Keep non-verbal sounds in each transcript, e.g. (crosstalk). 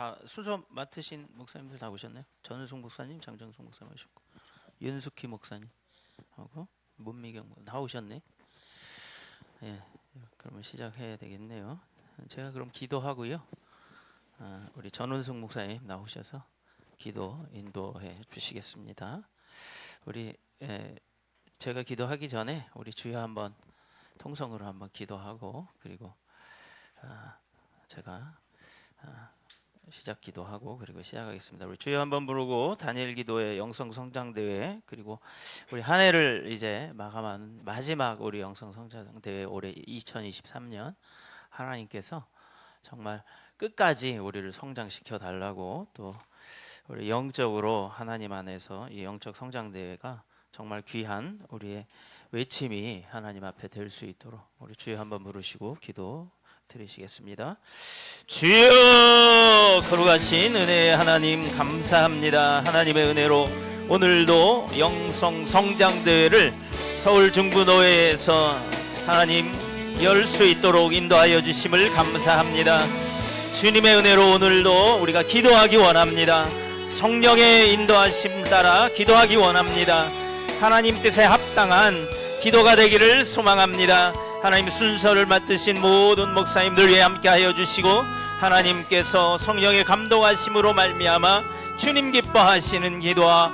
다 순서 맡으신 목사님들 다 오셨나요? 전우송 목사님, 장정송 목사님 오셨고 윤숙희 목사님 하고 문미경 목- 다 오셨네. 예, 그러면 시작해야 되겠네요. 제가 그럼 기도하고요. 아, 우리 전운숙 목사님 나오셔서 기도 인도해 주시겠습니다. 우리 예, 제가 기도하기 전에 우리 주여 한번 통성으로 한번 기도하고 그리고 아, 제가 아, 시작 기도하고 그리고 시작하겠습니다. 우리 주여 한번 부르고 다니엘 기도회 영성 성장 대회 그리고 우리 한 해를 이제 마감한 마지막 우리 영성 성장 대회 올해 2023년 하나님께서 정말 끝까지 우리를 성장시켜 달라고 또 우리 영적으로 하나님 안에서 이 영적 성장 대회가 정말 귀한 우리의 외침이 하나님 앞에 될 수 있도록 우리 주여 한번 부르시고 기도 드리시겠습니다. 주여 거룩하신 은혜의 하나님 감사합니다. 하나님의 은혜로 오늘도 영성 성장대회를 서울 중부노회에서 하나님 열 수 있도록 인도하여 주심을 감사합니다. 주님의 은혜로 오늘도 우리가 기도하기 원합니다. 성령의 인도하심 따라 기도하기 원합니다. 하나님 뜻에 합당한 기도가 되기를 소망합니다. 하나님 순서를 맡으신 모든 목사님들 위해 함께하여 주시고 하나님께서 성령의 감동하심으로 말미암아 주님 기뻐하시는 기도와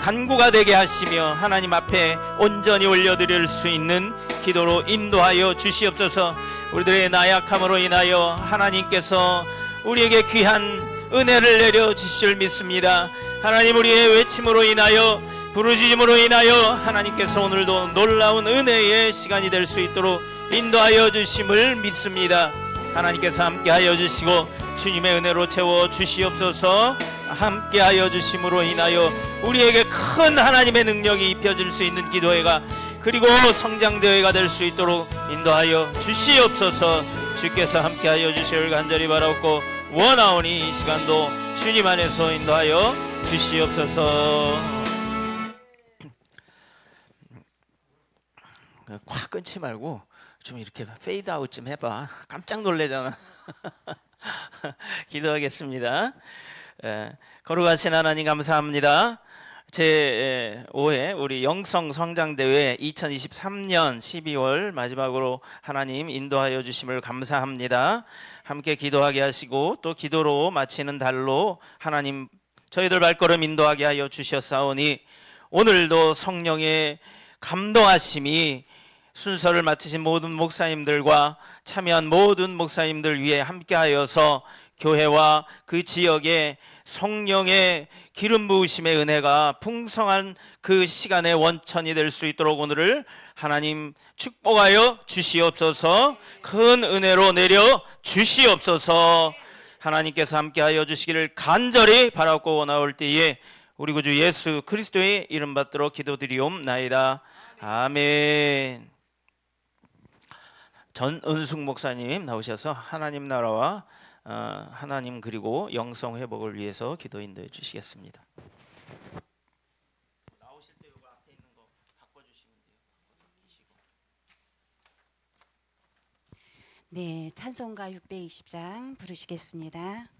간구가 되게 하시며 하나님 앞에 온전히 올려드릴 수 있는 기도로 인도하여 주시옵소서. 우리들의 나약함으로 인하여 하나님께서 우리에게 귀한 은혜를 내려 주실 믿습니다. 하나님 우리의 외침으로 인하여 부르짖음으로 인하여 하나님께서 오늘도 놀라운 은혜의 시간이 될 수 있도록 인도하여 주심을 믿습니다. 하나님께서 함께하여 주시고 주님의 은혜로 채워 주시옵소서. 함께하여 주심으로 인하여 우리에게 큰 하나님의 능력이 입혀질 수 있는 기도회가 그리고 성장 대회가 될 수 있도록 인도하여 주시옵소서. 주께서 함께하여 주시길 간절히 바라옵고 원하오니 이 시간도 주님 안에서 인도하여 주시옵소서 콱 끊지 말고 좀 이렇게 페이드 아웃 좀 해봐 깜짝 놀래잖아 (laughs) 기도하겠습니다. 에, 거룩하신 하나님 감사합니다. 제 5회 우리 영성 성장 대회 2023년 12월 마지막으로 하나님 인도하여 주심을 감사합니다. 함께 기도하게 하시고 또 기도로 마치는 달로 하나님 저희들 발걸음 인도하게 하여 주셨사오니 오늘도 성령의 감동하심이 순서를 맡으신 모든 목사님들과 참여한 모든 목사님들 위해 함께하여서 교회와 그 지역에 성령의 기름 부으심의 은혜가 풍성한 그 시간의 원천이 될 수 있도록 오늘을 하나님 축복하여 주시옵소서. 큰 은혜로 내려 주시옵소서. 하나님께서 함께하여 주시기를 간절히 바라고 원하올 때에 우리 구주 예수 그리스도의 이름 받들어 기도드리옵나이다. 아멘 전은숙 목사님 나오셔서 하나님 나라와 어, 하나님 그리고 영성 회복을 위해서 기도 인도해 주시겠습니다. 네, 찬송가 620장 부르시겠습니다.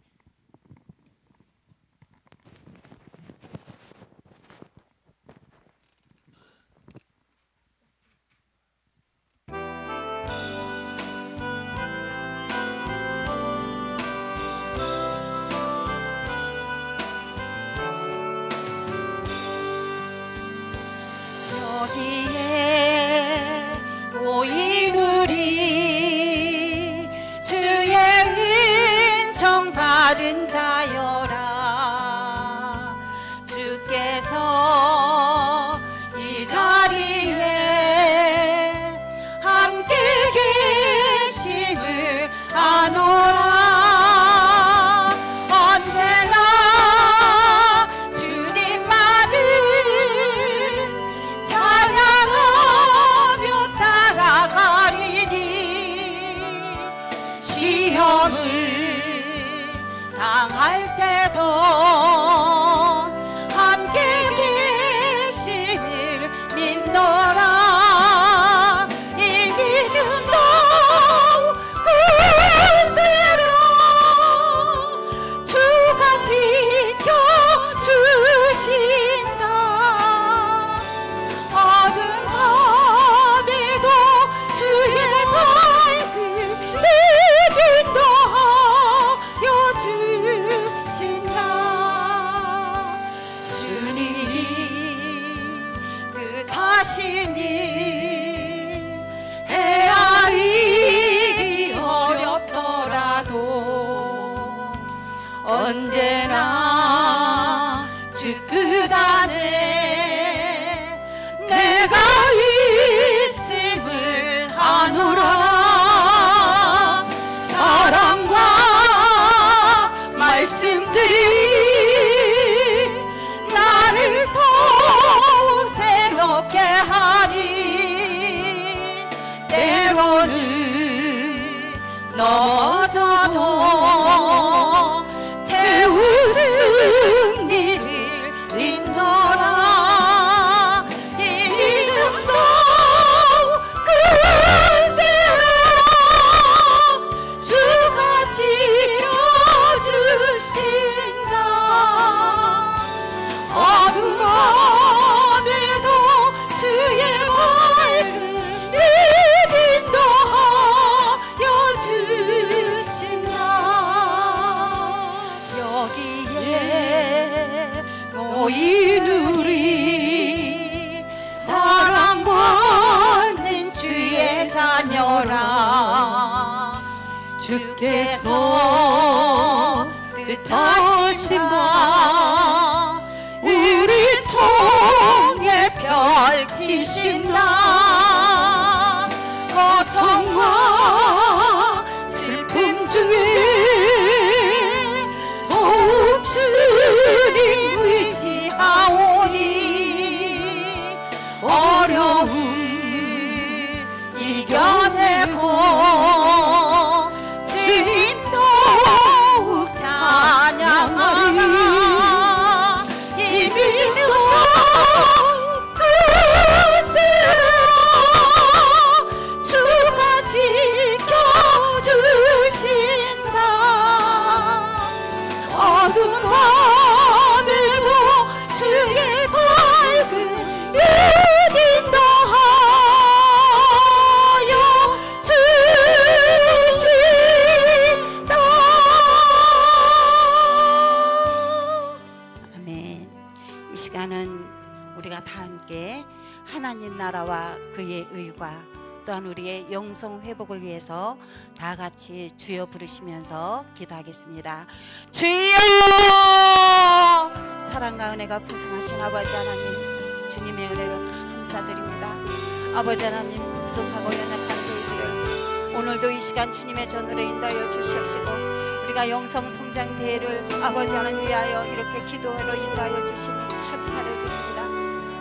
여 언제나 주뜻 안에 고 우리가 다 함께 하나님 나라와 그의 의와 또한 우리의 영성 회복을 위해서 다 같이 주여 부르시면서 기도하겠습니다. 주여! 사랑과 은혜가 풍성하신 아버지 하나님, 주님의 은혜를 감사드립니다. 아버지 하나님, 부족하고 연약한 저희들을 오늘도 이 시간 주님의 전으로 인도하여 주시옵시고 우리가 영성 성장 대회를 아버지 하나님 위하여 이렇게 기도로 인도하여 드립니다.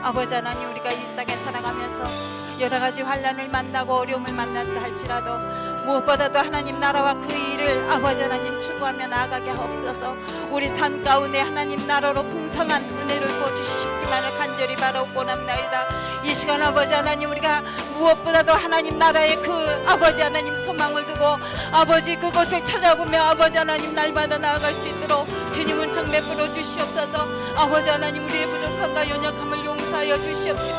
아버지 하나님 우리가 이 땅에 살아가면서 여러 가지 환란을 만나고 어려움을 만난다 할지라도 무엇보다도 하나님 나라와 그 일을 아버지 하나님 추구하며 나아가게 하옵소서. 우리 삶 가운데 하나님 나라로 풍성한 은혜를 부어주시기만을 간절히 바라옵고 남나이다. 이 시간 아버지 하나님 우리가 무엇보다도 하나님 나라의 그 아버지 하나님 소망을 두고 아버지 그곳을 찾아보며 아버지 하나님 날마다 나아갈 수 있도록 주님 은 정매 불어 주시옵소서. 아버지 하나님 우리의 부족함과 연약함을 용서하여 주시옵시고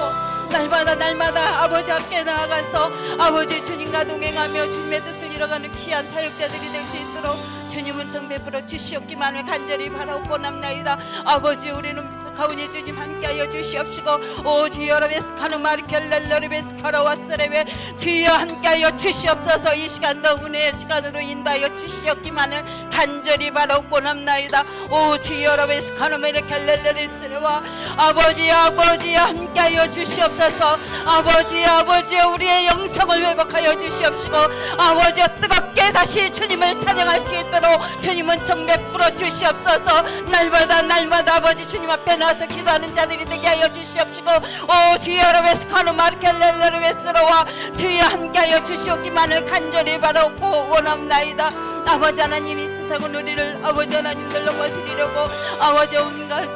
날마다 날마다 아버지 앞에 나아가서 아버지 주님과 동행하며 주님의 뜻을 이뤄가는 귀한 사역자들이 될 수 있도록 주님은 정 베풀어 주시옵기만을 간절히 바라옵고 남나이다. 아버지 우리는 가운데 주님 함께하여 주시옵시고 오 주여 여러베스 카누 마르 켈렐러르베스 카라와스레베 주여 함께하여 주시옵소서. 이 시간도 은혜의 시간으로 인도하여 주시옵기만을 간절히 바라옵고 남나이다. 오 주여 여러베스 카누 마르켈렐러르스레와 아버지 아버지 함께하여 주시옵소서. 아버지 아버지 우리의 영성을 회복하여 주시옵시고 아버지 뜨겁 게 다시 주님을 찬양할 수 있도록 주님은 정배 풀어 주시옵소서. 날마다 날마다 아버지 주님 앞에 나와서 기도하는 자들이 되게 하여 주시옵시고 오 주여 여러베스카누 마르켈렐러르베스로와 주여 함께 하여 주시옵기만을 간절히 바라옵고 원합나이다. 아버지 하나님 이 세상은 우리를 아버지 하나님들 넘어드리려고 아버지 온갖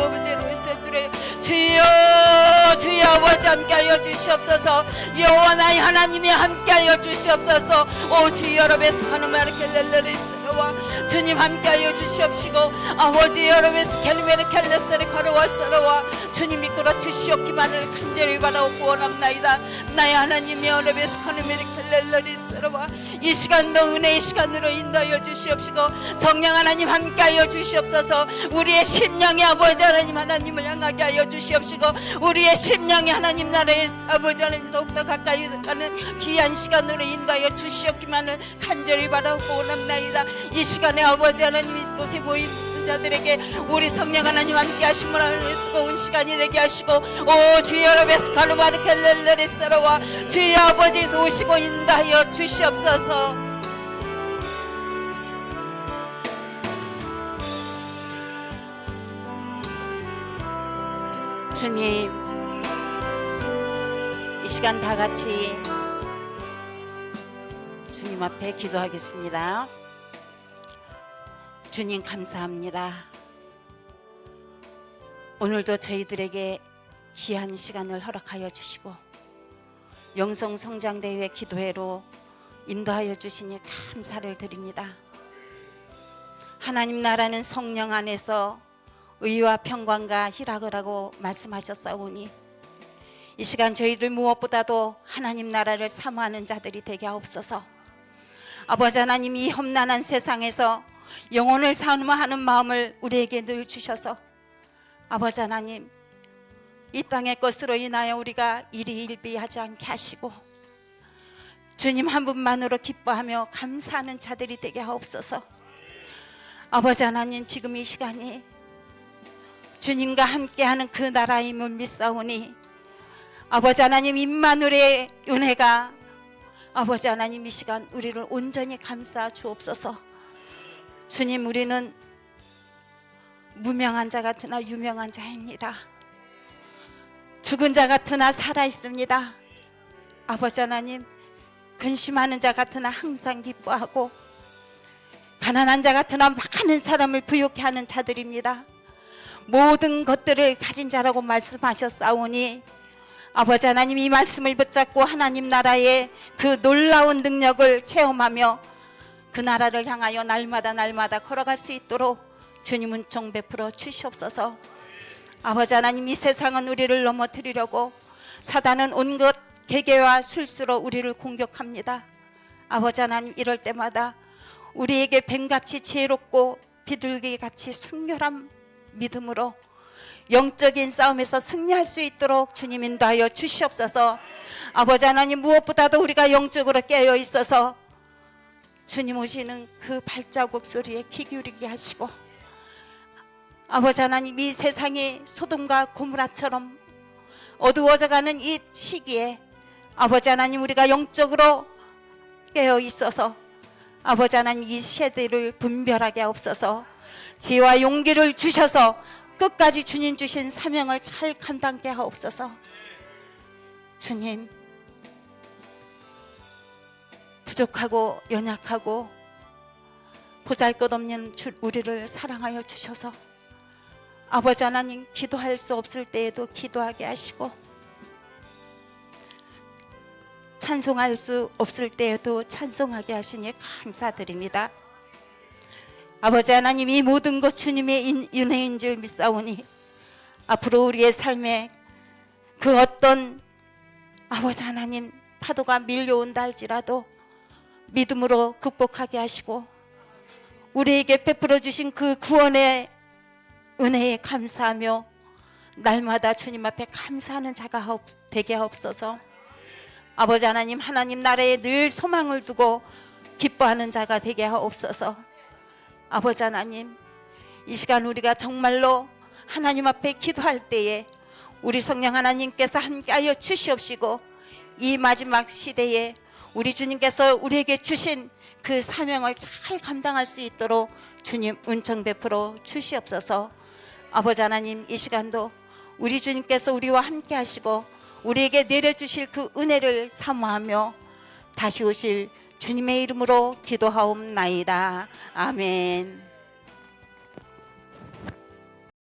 아버지로 있어드려 주여 주여 아버지 함께하여 주시옵소서. 여호와 나의 하나님이 함께하여 주시옵소서. 오 주여 여러베스카누 마르켈렐레리스 와 주님 함께하여 주시옵시고 아버지 여러베스 켈메르 켈레스를 걸어왔서로와 주님 이 끌어 주시옵기만을 간절히 바라옵고 원합나이다. 나의 하나님이 여러베스카누 메르켈렐레리스와 이 시간도 은혜의 시간으로 인도하여 주시옵시고 성령 하나님 함께하여 주시옵소서. 우리의 심령이 아버지 하나님 하나님을 향하게 하여 주시옵시고 우리의 심령이 하나님 나라의 아버지 하나님 더욱더 가까이 가는 귀한 시간으로 인도하여 주시옵기만을 간절히 바라고 원합나이다 이 시간에 아버지 하나님 이곳에 보인 자들에게 우리 성령 하나님 함께 하심을 뜨거운 시간이 되게 하시고 오 주여 여러베스카르 마르켈렐레레스라와 주여 아버지 도우시고 인도하여 주시옵소서 주님 이 시간 다 같이 주님 앞에 기도하겠습니다. 주님 감사합니다. 오늘도 저희들에게 귀한 시간을 허락하여 주시고 영성 성장 대회 기도회로 인도하여 주시니 감사를 드립니다. 하나님 나라는 성령 안에서 의와 평강과 희락을 하고 말씀하셨사오니 이 시간 저희들 무엇보다도 하나님 나라를 사모하는 자들이 되게 하옵소서. 아버지 하나님 이 험난한 세상에서 영혼을 사모하는 마음을 우리에게 늘 주셔서 아버지 하나님 이 땅의 것으로 인하여 우리가 일이 일비하지 않게 하시고 주님 한 분만으로 기뻐하며 감사하는 자들이 되게 하옵소서. 아버지 하나님 지금 이 시간이 주님과 함께하는 그 나라임을 믿사오니 아버지 하나님 임마누엘의 은혜가 아버지 하나님 이 시간 우리를 온전히 감싸 주옵소서. 주님 우리는 무명한 자 같으나 유명한 자입니다. 죽은 자 같으나 살아 있습니다. 아버지 하나님 근심하는 자 같으나 항상 기뻐하고 가난한 자 같으나 많은 사람을 부욕해 하는 자들입니다. 모든 것들을 가진 자라고 말씀하셨사오니 아버지 하나님 이 말씀을 붙잡고 하나님 나라의 그 놀라운 능력을 체험하며 그 나라를 향하여 날마다 날마다 걸어갈 수 있도록 주님 은총 베풀어 주시옵소서. 아버지 하나님 이 세상은 우리를 넘어뜨리려고 사단은 온갖 계계와 술수로 우리를 공격합니다. 아버지 하나님 이럴 때마다 우리에게 뱀같이 지혜롭고 비둘기 같이 순결한 믿음으로 영적인 싸움에서 승리할 수 있도록 주님 인도하여 주시옵소서. 아버지 하나님 무엇보다도 우리가 영적으로 깨어 있어서 주님 오시는 그 발자국 소리에 귀 기울이게 하시고 아버지 하나님 이 세상이 소돔과 고무라처럼 어두워져가는 이 시기에 아버지 하나님 우리가 영적으로 깨어 있어서 아버지 하나님 이 세대를 분별하게 하옵소서. 지혜와 용기를 주셔서 끝까지 주님 주신 사명을 잘 감당케 하옵소서. 주님 부족하고 연약하고 보잘 것 없는 주- 우리를 사랑하여 주셔서 아버지 하나님 기도할 수 없을 때에도 기도하게 하시고 찬송할 수 없을 때에도 찬송하게 하시니 감사드립니다. 아버지 하나님 이 모든 것 주님의 인- 은혜인 줄 믿사오니 앞으로 우리의 삶에 그 어떤 아버지 하나님 파도가 밀려온다 할지라도 믿음으로 극복하게 하시고 우리에게 베풀어 주신 그 구원의 은혜에 감사하며 날마다 주님 앞에 감사하는 자가 되게 하옵소서. 아버지 하나님 하나님 나라에 늘 소망을 두고 기뻐하는 자가 되게 하옵소서. 아버지 하나님 이 시간 우리가 정말로 하나님 앞에 기도할 때에 우리 성령 하나님께서 함께하여 주시옵시고 이 마지막 시대에 우리 주님께서 우리에게 주신 그 사명을 잘 감당할 수 있도록 주님 은총 베풀어 주시옵소서. 아버지 하나님 이 시간도 우리 주님께서 우리와 함께 하시고 우리에게 내려주실 그 은혜를 사모하며 다시 오실 주님의 이름으로 기도하옵나이다. 아멘.